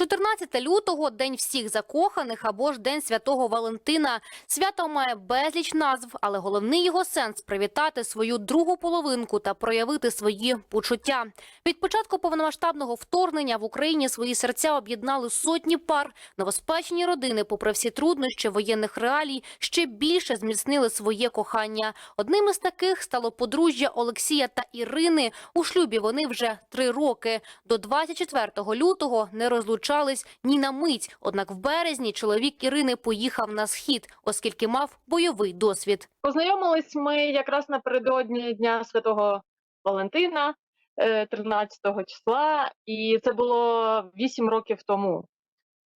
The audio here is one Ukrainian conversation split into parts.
14 лютого день всіх закоханих або ж день святого Валентина. Свято має безліч назв, але головний його сенс привітати свою другу половинку та проявити свої почуття. Від початку повномасштабного вторгнення в Україні свої серця об'єднали сотні пар. Новоспечені родини, попри всі труднощі воєнних реалій, ще більше зміцнили своє кохання. Одним із таких стало подружжя Олексія та Ірини. У шлюбі вони вже три роки. До 24 лютого не розлучались ні на мить. Однак в березні чоловік Ірини поїхав на схід, оскільки мав бойовий досвід. Познайомились ми якраз напередодні Дня Святого Валентина, е, 13 числа, і це було 8 років тому.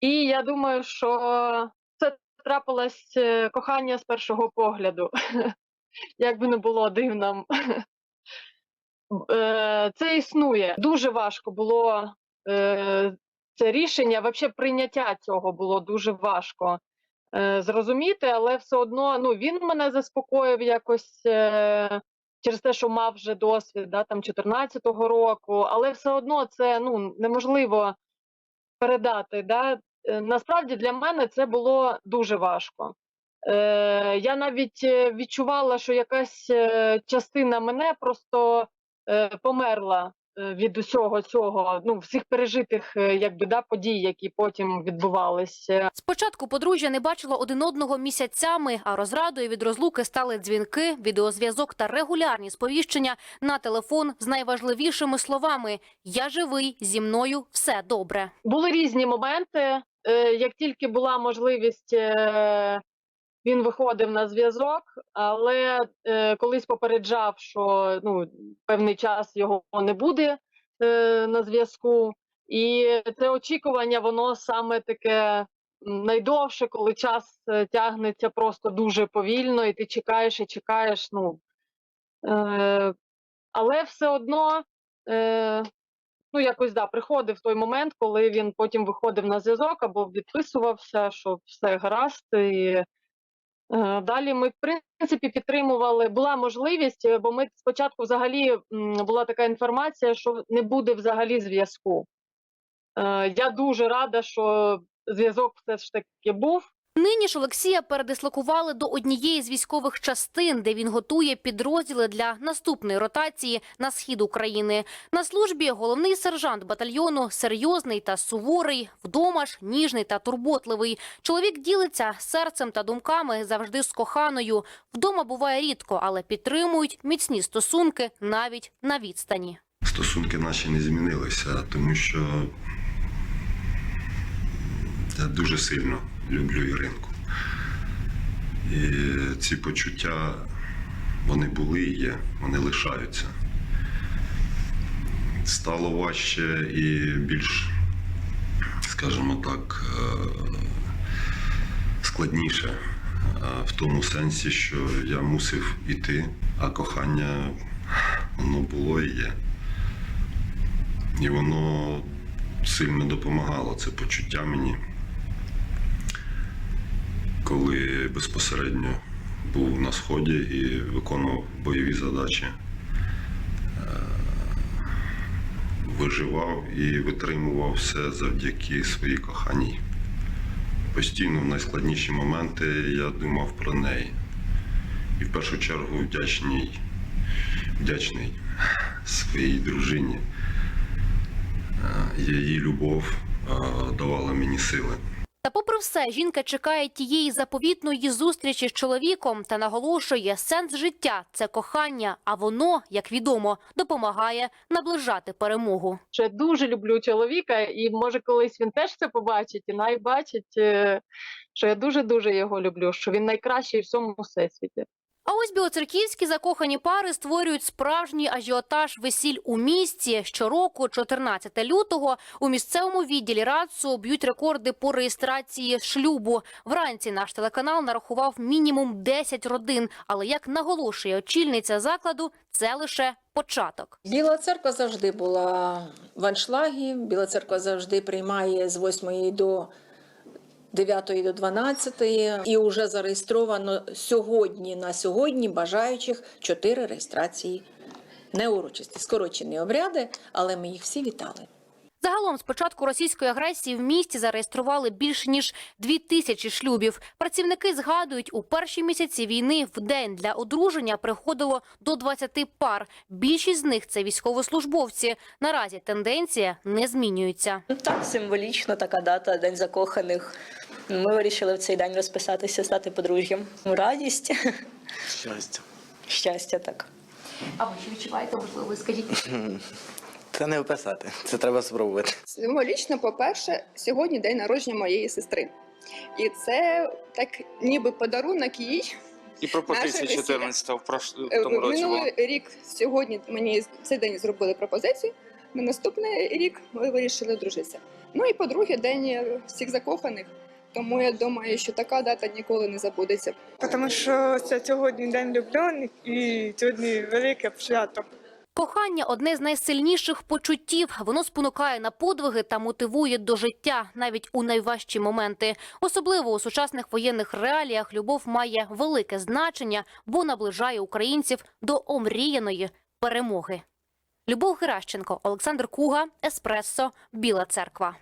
І я думаю, що це трапилось е, кохання з першого погляду. Як би не було дивно. Е, Це існує. Дуже важко було е, це рішення, взагалі прийняття цього було дуже важко е, зрозуміти, але все одно ну, він мене заспокоїв якось е, через те, що мав вже досвід да, там 14-го року, але все одно це ну, неможливо передати. Да? Е, Насправді для мене це було дуже важко. Е, я навіть е, відчувала, що якась е, частина мене просто е, померла від усього цього, ну, всіх пережитих е, якби, да, подій, які потім відбувалися. Спочатку подружжя не бачило один одного місяцями, а розрадою від розлуки стали дзвінки, відеозв'язок та регулярні сповіщення на телефон з найважливішими словами: Я живий, зі мною все добре. Були різні моменти. Е, Як тільки була можливість, е, він виходив на зв'язок, але е, колись попереджав, що ну, певний час його не буде е, на зв'язку. І це очікування, воно саме таке найдовше, коли час е, тягнеться просто дуже повільно, і ти чекаєш і чекаєш. Ну, е, але все одно. Е, ну, якось да, приходив той момент, коли він потім виходив на зв'язок або відписувався, що все гаразд. І далі ми, в принципі, підтримували. Була можливість, е, бо ми спочатку взагалі була така інформація, що не буде взагалі зв'язку. Е, я дуже рада, що зв'язок все ж таки був. Нині ж Олексія передислокували до однієї з військових частин, де він готує підрозділи для наступної ротації на схід України. На службі головний сержант батальйону серйозний та суворий, вдома ж ніжний та турботливий. Чоловік ділиться серцем та думками завжди з коханою. Вдома буває рідко, але підтримують міцні стосунки навіть на відстані. Стосунки наші не змінилися, тому що я дуже сильно люблю Іринку. І ці почуття, вони були і є, вони лишаються. Стало важче і більш, скажімо так, е, складніше е, в тому сенсі, що я мусив іти, а кохання воно було і є. І воно сильно допомагало це почуття мені, коли безпосередньо був на сході і виконував бойові задачі. Е, Виживав і витримував все завдяки своїй коханій. Постійно в найскладніші моменти я думав про неї. І в першу чергу вдячний, вдячний своїй дружині. Е, Її любов е, давала мені сили. Та попри все, жінка чекає тієї заповітної зустрічі з чоловіком та наголошує, сенс життя це кохання, а воно, як відомо, допомагає наближати перемогу. Ще дуже люблю чоловіка, і може колись він теж це побачить, і найбачить, е, що я дуже-дуже його люблю, що він найкращий в всьому всесвіті. А ось білоцерківські закохані пари створюють справжній ажіотаж весіль у місті. Щороку, 14 лютого, у місцевому відділі РАЦУ б'ють рекорди по реєстрації шлюбу. Вранці наш телеканал нарахував мінімум 10 родин. Але як наголошує очільниця закладу, це лише початок. Біла церква завжди була в аншлагі. Біла церква завжди приймає з 8 до 9 до 12. І вже зареєстровано сьогодні на сьогодні бажаючих 4 реєстрації. Не урочисті, скорочені обряди, але ми їх всі вітали. Загалом з початку російської агресії в місті зареєстрували більш ніж дві тисячі шлюбів. Працівники згадують, у перші місяці війни в день для одруження приходило до 20 пар. Більшість з них це військовослужбовці. Наразі тенденція не змінюється. Ну, Так, символічно така дата, День закоханих. Ми вирішили в цей день розписатися, стати подружжям. Радість, Щастя. щастя так. А ви що відчуваєте? Можливо, скажіть. Це не описати, це треба спробувати. Символічно, по-перше, сьогодні день народження моєї сестри. І це так ніби подарунок їй. І пропозиція 14 в Е, тому році. Минулий рік сьогодні мені цей день зробили пропозицію. На наступний рік ми вирішили дружитися. Ну і по-друге, день всіх закоханих. Тому я думаю, що така дата ніколи не забудеться. Тому що це сьогодні день влюблених і сьогодні велике свято. Кохання одне з найсильніших почуттів. Воно спонукає на подвиги та мотивує до життя навіть у найважчі моменти. Особливо у сучасних воєнних реаліях любов має велике значення, бо наближає українців до омріяної перемоги. Любов Геращенко, Олександр Куга, Еспресо, Біла Церква.